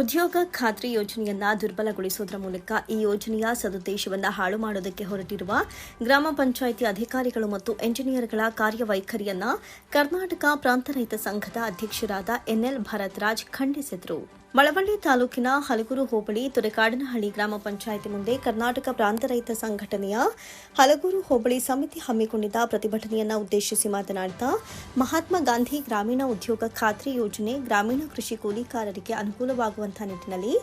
ಉದ್ಯೋಗ ಖಾತ್ರಿ ಯೋಜನೆಯನ್ನ ದುರ್ಬಲಗೊಳಿಸುವುದರ ಮೂಲಕ ಈ ಯೋಜನೆಯ ಸದುದ್ದೇಶವನ್ನು ಹಾಳು ಮಾಡುವುದಕ್ಕೆ ಹೊರಟಿರುವ ಗ್ರಾಮ ಪಂಚಾಯಿತಿ ಅಧಿಕಾರಿಗಳು ಮತ್ತು ಎಂಜಿನಿಯರ್ಗಳ ಕಾರ್ಯವೈಖರಿಯನ್ನ ಕರ್ನಾಟಕ ಪ್ರಾಂತ ರೈತ ಸಂಘದ ಅಧ್ಯಕ್ಷರಾದ ಎನ್ಎಲ್ ಭರತ್ರಾಜ್ ಖಂಡಿಸಿದರು. ಮಳವಳ್ಳಿ ತಾಲೂಕಿನ ಹಲಗೂರು ಹೋಬಳಿ ತುರೆಕಾಡನಹಳ್ಳಿ ಗ್ರಾಮ ಪಂಚಾಯಿತಿ ಮುಂದೆ ಕರ್ನಾಟಕ ಪ್ರಾಂತ ರೈತ ಸಂಘಟನೆಯ ಹಲಗೂರು ಹೋಬಳಿ ಸಮಿತಿ ಹಮ್ಮಿಕೊಂಡಿದ್ದ ಪ್ರತಿಭಟನೆಯನ್ನು ಉದ್ದೇಶಿಸಿ ಮಾತನಾಡಿದ ಮಹಾತ್ಮ ಗಾಂಧಿ ಗ್ರಾಮೀಣ ಉದ್ಯೋಗ ಖಾತ್ರಿ ಯೋಜನೆ ಗ್ರಾಮೀಣ ಕೃಷಿ ಕೂಲಿಕಾರರಿಗೆ ಅನುಕೂಲವಾಗುವಂತಹ ನಿಟ್ಟಿನಲ್ಲಿ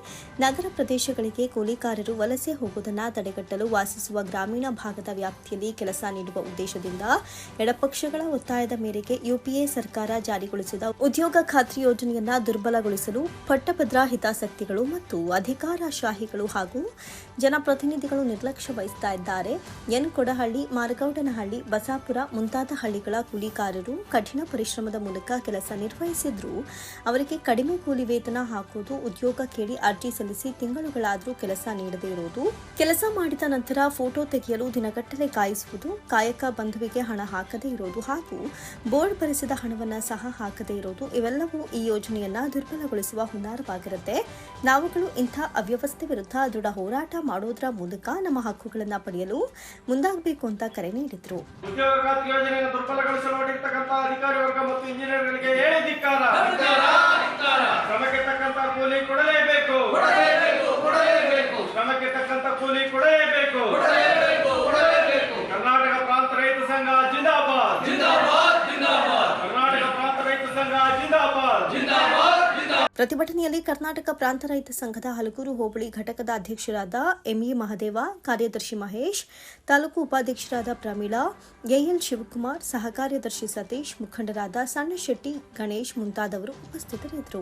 ನಗರ ಪ್ರದೇಶಗಳಿಗೆ ಕೂಲಿಕಾರರು ವಲಸೆ ಹೋಗುವುದನ್ನು ತಡೆಗಟ್ಟಲು ವಾಸಿಸುವ ಗ್ರಾಮೀಣ ಭಾಗದ ವ್ಯಾಪ್ತಿಯಲ್ಲಿ ಕೆಲಸ ನೀಡುವ ಉದ್ದೇಶದಿಂದ ಎಡಪಕ್ಷಗಳ ಒತ್ತಾಯದ ಮೇರೆಗೆ ಯುಪಿಎ ಸರ್ಕಾರ ಜಾರಿಗೊಳಿಸಿದ ಉದ್ಯೋಗ ಖಾತ್ರಿ ಯೋಜನೆಯನ್ನು ದುರ್ಬಲಗೊಳಿಸಲು ಪಟ್ಟಭದ್ರ ಹಿತಾಸಕ್ತಿಗಳು ಮತ್ತು ಅಧಿಕಾರಶಾಹಿಗಳು ಹಾಗೂ ಜನಪ್ರತಿನಿಧಿಗಳು ನಿರ್ಲಕ್ಷ್ಯ ವಹಿಸ್ತಾ ಇದ್ದಾರೆ. ಎನ್ ಕೊಡಹಳ್ಳಿ, ಮಾರಗೌಡನಹಳ್ಳಿ, ಬಸಾಪುರ ಮುಂತಾದ ಹಳ್ಳಿಗಳ ಕೂಲಿಕಾರರು ಕಠಿಣ ಪರಿಶ್ರಮದ ಮೂಲಕ ಕೆಲಸ ನಿರ್ವಹಿಸಿದ್ರು. ಅವರಿಗೆ ಕಡಿಮೆ ಕೂಲಿ ವೇತನ ಹಾಕುವುದು, ಉದ್ಯೋಗ ಕೇಳಿ ಅರ್ಜಿ ಸಲ್ಲಿಸಿ ತಿಂಗಳುಗಳಾದರೂ ಕೆಲಸ ನೀಡದೇ ಇರುವುದು. ಕೆಲಸ ಮಾಡಿದ ನಂತರ ಫೋಟೋ ತೆಗೆಯಲು ದಿನಗಟ್ಟಲೆ ಕಾಯಿಸುವುದು, ಕಾಯಕ ಬಂಧುವಿಗೆ ಹಣ ಹಾಕದೇ ಇರೋದು ಹಾಗೂ ಬೋರ್ಡ್ ಭರಿಸಿದ ಹಣವನ್ನು ಸಹ ಹಾಕದೇ ಇರೋದು, ಇವೆಲ್ಲವೂ ಈ ಯೋಜನೆಯನ್ನ ದುರ್ಬಲಗೊಳಿಸುವ ಹುನ್ನಾರವಾಗಿರುತ್ತೆ ನಾವುಗಳು ಇಂಥ ಅವ್ಯವಸ್ಥೆ ವಿರುದ್ಧ ದೃಢ ಹೋರಾಟ ಮಾಡೋದ್ರ ಮೂಲಕ ನಮ್ಮ ಹಕ್ಕುಗಳನ್ನು ಪಡೆಯಲು ಮುಂದಾಗಬೇಕು ಅಂತ ಕರೆ ನೀಡಿದ್ರು. ಜಿಂದಾಬಾದ್ ಜಿಂದಾಬಾದ್ ಯೋಜನೆಯನ್ನು ಅಧಿಕಾರಿ ವರ್ಗ ಮತ್ತು ಇಂಜಿನಿಯರ್ಗಳಿಗೆ ಹೇಳಿ ಧಿಕ್ಕಾರ. ಶ್ರಮಕ್ಕೆ ತಕ್ಕಂತ ಕೂಲಿ ಕೊಡಲೇಬೇಕು. ಶ್ರಮಕ್ಕೆ ತಕ್ಕಂತ ಕೂಲಿ ಕೊಡಲೇಬೇಕು. ಕರ್ನಾಟಕ ಪ್ರಾಂತ ರೈತ ಸಂಘ ಜಿಂದಾಬಾದ್. ಕರ್ನಾಟಕ ಪ್ರಾಂತ ರೈತ ಸಂಘ ಜಿಂದಾಬಾದ್. ಪ್ರತಿಭಟನೆಯಲ್ಲಿ ಕರ್ನಾಟಕ ಪ್ರಾಂತ ರೈತ ಸಂಘದ ಹಲಗೂರು ಹೋಬಳಿ ಘಟಕದ ಅಧ್ಯಕ್ಷರಾದ ಎಂಇ ಮಹದೇವ, ಕಾರ್ಯದರ್ಶಿ ಮಹೇಶ್, ತಾಲೂಕು ಉಪಾಧ್ಯಕ್ಷರಾದ ಪ್ರಮೀಳಾ, ಎಎಲ್ ಶಿವಕುಮಾರ್, ಸಹ ಕಾರ್ಯದರ್ಶಿ ಸತೀಶ್, ಮುಖಂಡರಾದ ಸಣ್ಣ ಶೆಟ್ಟಿ, ಗಣೇಶ್ ಮುಂತಾದವರು ಉಪಸ್ಥಿತರಿದ್ದರು.